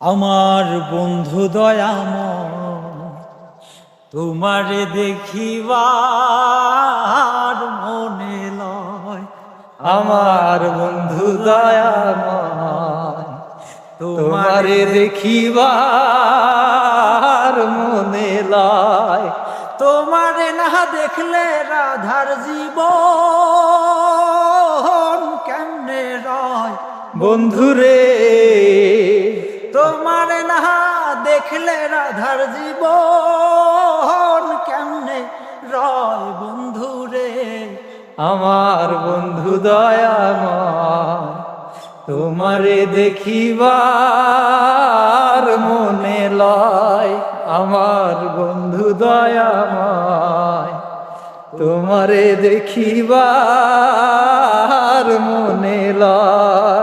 আমার বন্ধু দয়াম তোমারে দেখিবার মনে লয়। আমার বন্ধু দয়াময়, তোমারে দেখিবার মনে লয়। তোমারে না দেখলে রাধার জীবন কেমনে রয়? বন্ধুরে দেখলে রাধার জীবন কেমনে রয় বন্ধু রে? আমার বন্ধু দয়াময়, তোমারে দেখিবার মনে লয় আমার বন্ধু দয়াময়, তোমারে দেখিবার মনে লয়